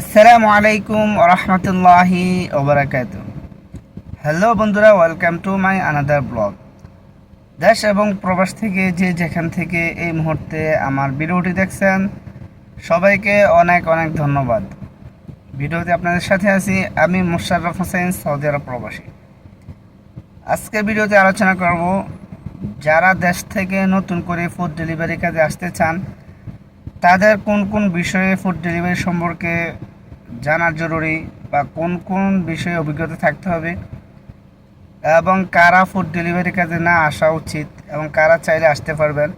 আসসালামু আলাইকুম রহমতুল্লাহি ওবরাকাত হ্যালো বন্ধুরা, welcome to my another blog. দেশ এবং প্রবাস থেকে যে যেখান থেকে এই মুহূর্তে আমার ভিডিওটি দেখছেন, সবাইকে অনেক অনেক ধন্যবাদ। ভিডিওতে আপনাদের সাথে আছি আমি মুশাররফ হোসেন, সৌদি আরব প্রবাসী। আজকে ভিডিওতে আলোচনা করব, যারা দেশ থেকে নতুন করে ফুড ডেলিভারি কাজে আসতে চান, তাদের কোন কোন বিষয়ে ফুড ডেলিভারি সম্পর্কে জানা জরুরি বা কোন কোন বিষয়ে অভিজ্ঞতা থাকতে হবে এবং কারা ফুড ডেলিভারি কাজে না আসা উচিত এবং কারা চাইলে আসতে পারবেন।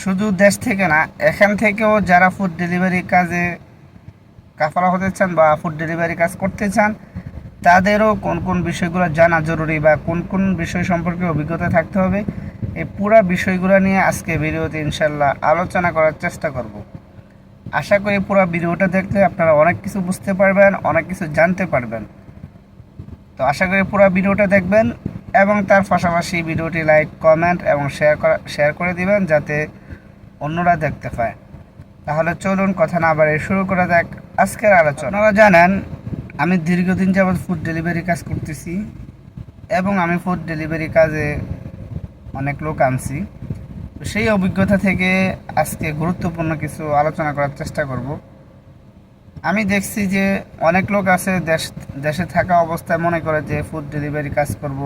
শুধু দেশ থেকে না, এখান থেকেও যারা ফুড ডেলিভারি কাজে কাফালা হতে চান বা ফুড ডেলিভারি কাজ করতে চান, তাদেরও কোন কোন বিষয়গুলো জানা জরুরি বা কোন কোন বিষয় সম্পর্কে অভিজ্ঞতা থাকতে হবে, এই পুরা বিষয়গুলো নিয়ে আজকে ভিডিওতে ইনশাল্লাহ আলোচনা করার চেষ্টা করব। আশা করি পুরো ভিডিওটা দেখলে আপনারা অনেক কিছু বুঝতে পারবেন, অনেক কিছু জানতে পারবেন। তো আশা করি পুরো ভিডিওটা দেখবেন এবং তার পাশাপাশি ভিডিওটি লাইক, কমেন্ট এবং শেয়ার করা, শেয়ার করে দিবেন যাতে অন্যরা দেখতে পায়। তাহলে চলুন কথা না বাড়িয়ে শুরু করা যাক আজকের আলোচনা। আপনারা জানেন, আমি দীর্ঘদিন যাবৎ ফুড ডেলিভারি কাজ করতেছি এবং আমি ফুড ডেলিভারি কাজে অনেক লোক আনছি। সেই অভিজ্ঞতা থেকে আজকে গুরুত্বপূর্ণ কিছু আলোচনা করার চেষ্টা করব। আমি দেখছি যে অনেক লোক আছে দেশ, দেশে থাকা অবস্থায় মনে করে যে ফুড ডেলিভারি কাজ করব।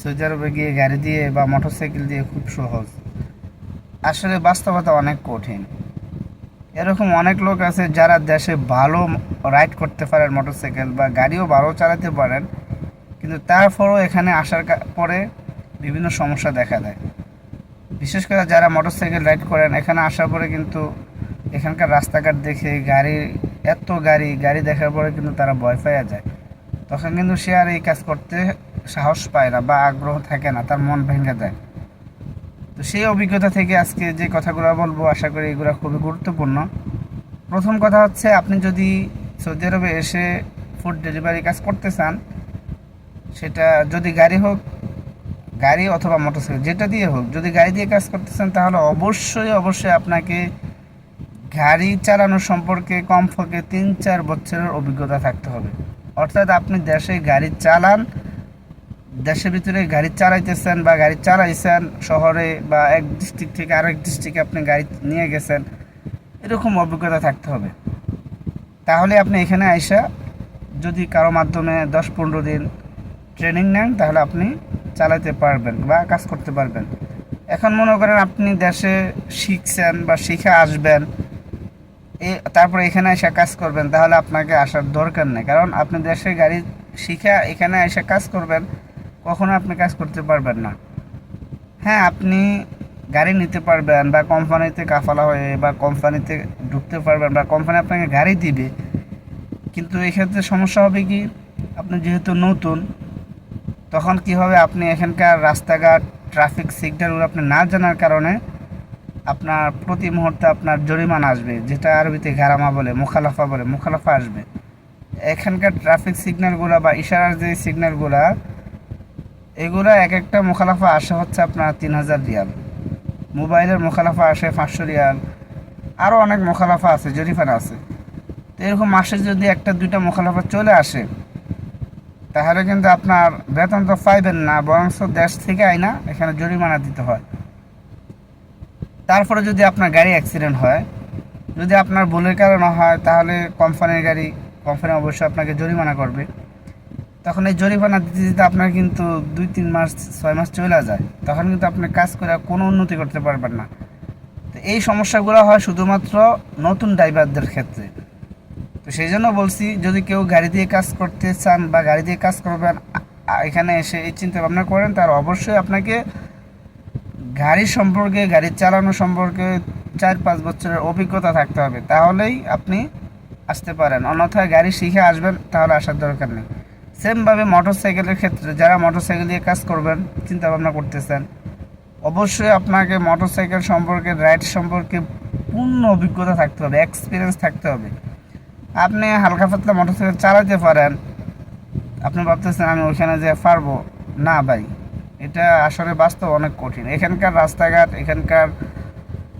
সৌদি আরবে গিয়ে গাড়ি দিয়ে বা মোটরসাইকেল দিয়ে খুব সহজ। আসলে বাস্তবতা অনেক কঠিন। এরকম অনেক লোক আছে যারা দেশে ভালো রাইড করতে পারেন মোটরসাইকেল বা গাড়িও ভালো চালাতে পারেন, কিন্তু তারপরও এখানে আসার পরে বিভিন্ন সমস্যা দেখা দেয়। বিশেষ করে যারা মোটরসাইকেল রাইড করেন, এখানে আসার পরে কিন্তু এখানকার রাস্তাঘাট দেখে গাড়ি, এত গাড়ি গাড়ি দেখার পরে কিন্তু তারা ভয় পাইয়া যায়। তখন কিন্তু সে আর এই কাজ করতে সাহস পায় না বা আগ্রহ থাকে না, তার মন ভেঙে যায়। তো সেই অভিজ্ঞতা থেকে আজকে যে কথাগুলো বলব, আশা করি এগুলো খুবই গুরুত্বপূর্ণ। প্রথম কথা হচ্ছে, আপনি যদি সৌদি আরবে এসে ফুড ডেলিভারি কাজ করতে চান, সেটা যদি গাড়ি হোক গাড়ি অথবা মোটরসাইকেল যেটা দিয়ে হোক, যদি গাড়ি দিয়ে কাজ করতে চান তাহলে অবশ্যই অবশ্যই আপনাকে গাড়ি চালানো সম্পর্কে কম কমপক্ষে তিন চার বছরের অভিজ্ঞতা থাকতে হবে। অর্থাৎ আপনি দেশে গাড়ি চালান, দেশের ভিতরে গাড়ি চালাইতেছেন বা গাড়ি চালাইছেন, শহরে বা এক ডিস্ট্রিক্ট থেকে আরেক ডিস্ট্রিক্টে আপনি গাড়ি নিয়ে গেছেন, এরকম অভিজ্ঞতা থাকতে হবে। তাহলে আপনি এখানে আইসা যদি কারও মাধ্যমে দশ পনেরো দিন ট্রেনিং নেন, তাহলে আপনি চালাতে পারবেন বা কাজ করতে পারবেন। এখন মনে করেন আপনি দেশে শিখছেন বা শিখে আসবেন, এ তারপরে এখানে এসে কাজ করবেন, তাহলে আপনাকে আসার দরকার নেই। কারণ আপনি দেশে গাড়ি শিখে এখানে এসে কাজ করবেন, কখনো আপনি কাজ করতে পারবেন না। হ্যাঁ আপনি গাড়ি নিতে পারবেন বা কোম্পানিতে কাফালা হয়ে বা কোম্পানিতে ঢুকতে পারবেন বা কোম্পানি আপনাকে গাড়ি দিবে। কিন্তু এক্ষেত্রে সমস্যা হবে কি? আপনি যেহেতু নতুন তখন কি হবে? আপনি এখানকার রাস্তাঘাট ট্রাফিক সিগন্যালগুলো আপনি না জানার কারণে আপনার প্রতি মুহূর্তে আপনার জরিমানা আসবে, যেটা আরবিতে গারামা বলে, মুখালাফা বলে, মুখালাফা আসবে। এখানকার ট্রাফিক সিগন্যালগুলো বা ইশারার যে সিগন্যালগুলো এগুলো এক একটা মুখালাফা আসে হচ্ছে আপনার তিন হাজার রিয়াল। মোবাইলের মুখালাফা আসে পাঁচশো রিয়াল। আরও অনেক মুখালাফা আছে জরিফানা আছে। তো এরকম মাসে যদি একটা, দুইটা মুখালাফা চলে আসে তাহলে কিন্তু আপনার বেতন তো পাইবেন না বরং দেশ থেকে আইনা এখানে জরিমানা দিতে হয়। তারপরে যদি আপনার গাড়ি অ্যাক্সিডেন্ট হয়, যদি আপনার ভুলের কারণে হয়, তাহলে কোম্পানির গাড়ি কোম্পানি অবশ্যই আপনাকে জরিমানা করবে। তখন এই জরিমানা দিতে দিতে আপনার কিন্তু দুই, তিন মাস, ছয় মাস চলে যায়। তখন কিন্তু আপনি কাজ করে কোনো উন্নতি করতে পারবেন না। তো এই সমস্যাগুলো হয় শুধুমাত্র নতুন ড্রাইভারদের ক্ষেত্রে। তো সেই জন্য বলছি, যদি কেউ গাড়ি দিয়ে কাজ করতে চান বা গাড়ি দিয়ে কাজ করবেন এখানে এসে এই চিন্তা ভাবনা করেন, তার অবশ্যই আপনাকে গাড়ি সম্পর্কে, গাড়ি চালানো সম্পর্কে চার পাঁচ বছরের অভিজ্ঞতা থাকতে হবে। তাহলেই আপনি আসতে পারেন। অন্যথায় গাড়ি শিখে আসবেন, তাহলে আসার দরকার নেই। সেমভাবে মোটর সাইকেলের ক্ষেত্রে যারা মোটর সাইকেল দিয়ে কাজ করবেন, চিন্তা ভাবনা করতেছেন, অবশ্যই আপনাকে মোটর সাইকেল সম্পর্কে, রাইড সম্পর্কে পূর্ণ অভিজ্ঞতা থাকতে হবে, এক্সপিরিয়েন্স থাকতে হবে। আপনি হালকা পাতলা মোটরসাইকেল চালাতে পারেন। আপনি ভাবতেছেন আমি ওইখানে যে পারব। না ভাই, এটা আসলে বাস্তব অনেক কঠিন। এখানকার রাস্তাঘাট, এখানকার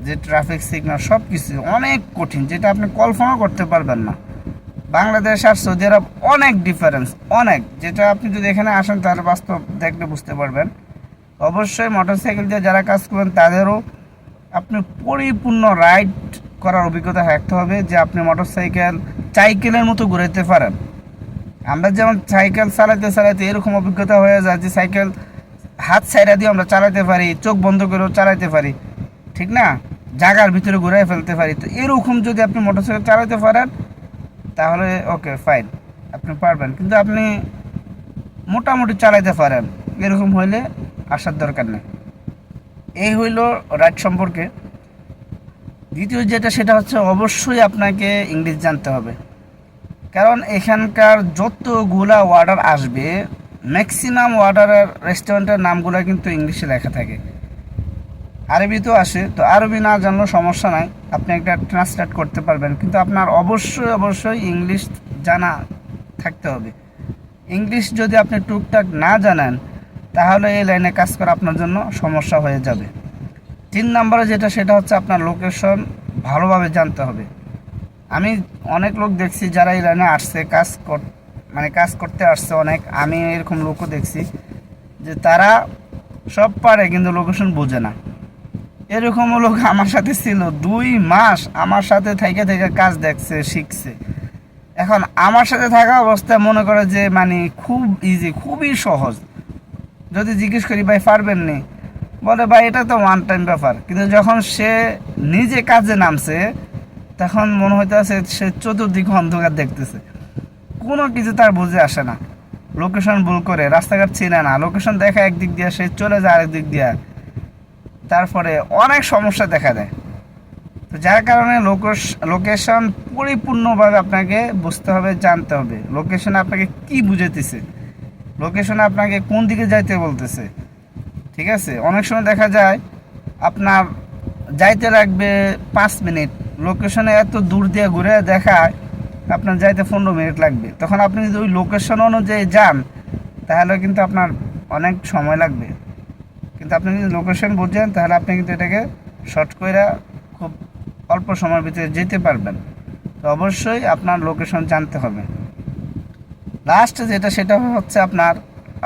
যে ট্রাফিক সিগন্যাল সব কিছু অনেক কঠিন, যেটা আপনি কল্পনা করতে পারবেন না। বাংলাদেশ আর সৌদি আরব অনেক ডিফারেন্স অনেক। যেটা আপনি যদি এখানে আসেন, তাহলে বাস্তব দেখলে বুঝতে পারবেন। অবশ্যই মোটরসাইকেল দিয়ে যারা কাজ করবেন তাদেরও আপনি পরিপূর্ণ রাইড করার অভিজ্ঞতা থাকতে হবে যে আপনি মোটরসাইকেল সাইকেলের মতো ঘুরাইতে পারেন। আমরা যেমন সাইকেল চালাতে চালাতে এরকম অভিজ্ঞতা হয়ে যায় যে সাইকেল হাত সাইডা দিয়ে আমরা চালাতে পারি, চোখ বন্ধ করেও চালাতে পারি, ঠিক না? জায়গার ভিতরে ঘুরাই ফেলতে পারি। তো এরকম যদি আপনি মোটরসাইকেল চালাতে পারেন, তাহলে ওকে ফাইন আপনি পারবেন। কিন্তু আপনি মোটামুটি চালাইতে পারেন। এরকম হইলে আসার দরকার নেই। এই হইল রাইড সম্পর্কে। দ্বিতীয় যেটা, সেটা হচ্ছে অবশ্যই আপনাকে ইংলিশ জানতে হবে। কারণ এখানকার যতগুলা অর্ডার আসবে ম্যাক্সিমাম অর্ডারের রেস্টুরেন্টের নামগুলো কিন্তু ইংলিশে লেখা থাকে। আরবিতেও আসে, তো আরবি না জানলেও সমস্যা নাই, আপনি একটা ট্রান্সলেট করতে পারবেন। কিন্তু আপনার অবশ্যই অবশ্যই ইংলিশ জানা থাকতে হবে। ইংলিশ যদি আপনি টুকটাক না জানেন, তাহলে এই লাইনে কাজ করা আপনার জন্য সমস্যা হয়ে যাবে। তিন নম্বরে যেটা, সেটা হচ্ছে আপনার লোকেশন ভালোভাবে জানতে হবে। আমি অনেক লোক দেখছি যারা লাইনে আসছে, কাজ কর মানে কাজ করতে আসছে অনেক। আমি এরকম লোকও দেখছি যে তারা সব পারে কিন্তু লোকেশন বোঝে না। এরকম লোক আমার সাথে ছিল, দুই মাস আমার সাথে থেকে থেকে কাজ দেখছে, শিখছে। এখন আমার সাথে থাকা অবস্থায় মনে করে যে মানে খুব ইজি খুবই সহজ। যদি জিজ্ঞেস করি, ভাই, পারবেন নি? বলে, ভাই, এটা তো ওয়ান টাইম ব্যাপার। কিন্তু যখন সে নিজে কাজে নামছে, তখন মনে হইতে হইতেছে সে চতুর্দিকে অন্ধকার দেখতেছে। কোনো কিছু তার বুঝে আসে না। লোকেশন ভুল করে, রাস্তাঘাট চিনে না। লোকেশন দেখা একদিক দিয়ে, সে চলে যায় আরেক দিক দিয়ে। তারপরে অনেক সমস্যা দেখা দেয়। তো যার কারণে লোকেশন পরিপূর্ণভাবে আপনাকে বুঝতে হবে, জানতে হবে। লোকেশনে আপনাকে কি বুঝাইতেছে? লোকেশনে আপনাকে কোন দিকে যাইতে বলতেছে? ঠিক আছে? অনেক সময় দেখা যায় আপনার যাইতে লাগবে পাঁচ মিনিট। লোকেশনে এত দূর দিয়ে ঘুরে দেখায়, আপনার যাইতে পনেরো মিনিট লাগবে। তখন আপনি যদি ওই লোকেশন অনুযায়ী যান, তাহলে কিন্তু আপনার অনেক সময় লাগবে। কিন্তু আপনি যদি লোকেশন বুঝেন, তাহলে আপনি কিন্তু এটাকে শর্ট করে খুব অল্প সময়ের ভিতরে যেতে পারবেন। তো অবশ্যই আপনার লোকেশন জানতে হবে। লাস্ট যেটা, সেটা হচ্ছে আপনার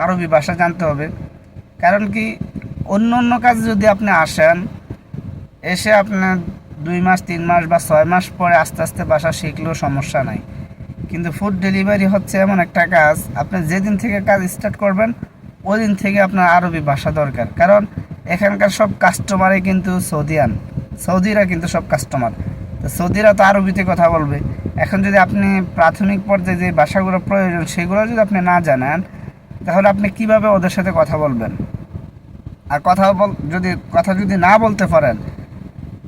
আরবি ভাষা জানতে হবে। কারণ কি, অন্য অন্য কাজে যদি আপনি আসেন, এসে আপনার দুই মাস, তিন মাস বা ছয় মাস পরে আস্তে আস্তে বাসা শিখলেও সমস্যা নাই। কিন্তু ফুড ডেলিভারি হচ্ছে এমন একটা কাজ, আপনি যেদিন থেকে কাজ স্টার্ট করবেন ওই দিন থেকে আপনার আরবি ভাষা দরকার। কারণ এখানকার সব কাস্টমারই কিন্তু সৌদিয়ান, সৌদিরা কিন্তু সব কাস্টমার তো সৌদিরা তো আরবিতে কথা বলবে। এখন যদি আপনি প্রাথমিক পর্যায়ে যে ভাষাগুলো প্রয়োজন, সেগুলো যদি আপনি না জানেন তাহলে আপনি কীভাবে ওদের সাথে কথা বলবেন? আর কথা বল যদি কথা যদি না বলতে পারেন,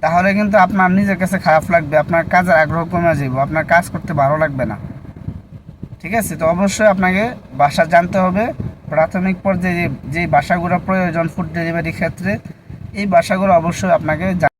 তাহলে কিন্তু আপনার নিজের কাছে খারাপ লাগবে, আপনার কাজের আগ্রহ কমে যাবে আপনার কাজ করতে ভালো লাগবে না। ঠিক আছে? তো অবশ্যই আপনাকে ভাষা জানতে হবে। প্রাথমিক পর্যায়ে যে যে ভাষাগুলো প্রয়োজন ফুড ডেলিভারি ক্ষেত্রে, এই ভাষাগুলো অবশ্যই আপনাকে